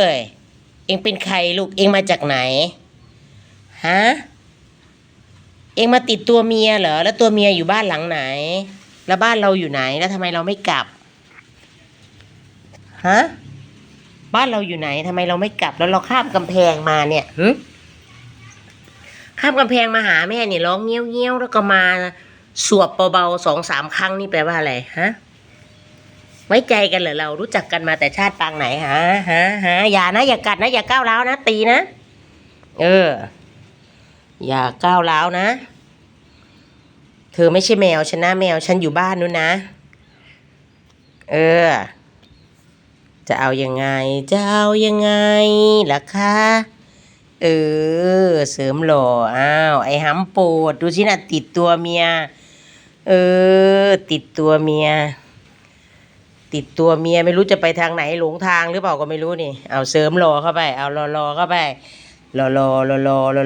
เอ้ยเองเป็นใครลูกเองมาจากไหนฮะเองมาติดตัวเมียเหรอแล้วตัวเมียอยู่บ้านหลังไหน แล้วบ้านเราอยู่ไหนแล้วทำไมเราไม่กลับฮะบ้านเราอยู่ไหนทำไมเราไม่กลับ แล้วเราข้ามกำแพงมาเนี่ยหึข้ามกำแพงมาหาแม่เนี่ยร้องเงี้ยวเงี้ยวแล้วก็มาสวบเบาๆสองสามครั้งนี่แปลว่าอะไรฮะ ไว้ใจกันเหรอเรารู้จักกันมาแต่ชาติปางไหนฮะฮะฮะอย่านะ อย่ากัดนะ อย่าก้าวร้าวนะ ตีนะ เออ อย่าก้าวร้าวนะ เธอไม่ใช่แมวฉันนะแมวฉันอยู่บ้านนู้นนะ เออ จะเอายังไง จะเอายังไงล่ะคะเออ เสริมหล่ออ้าวไอ้ห้ำโปดดูสินะติดตัวเมีย เออ ติดตัวเมีย ติดตัวเมียไม่รู้จะไปทางไหนหลงทางหรือเปล่าก็ไม่รู้นี่ เอาเสริมรอเข้าไป เอารอรอเข้าไปรอรอรอรอรอ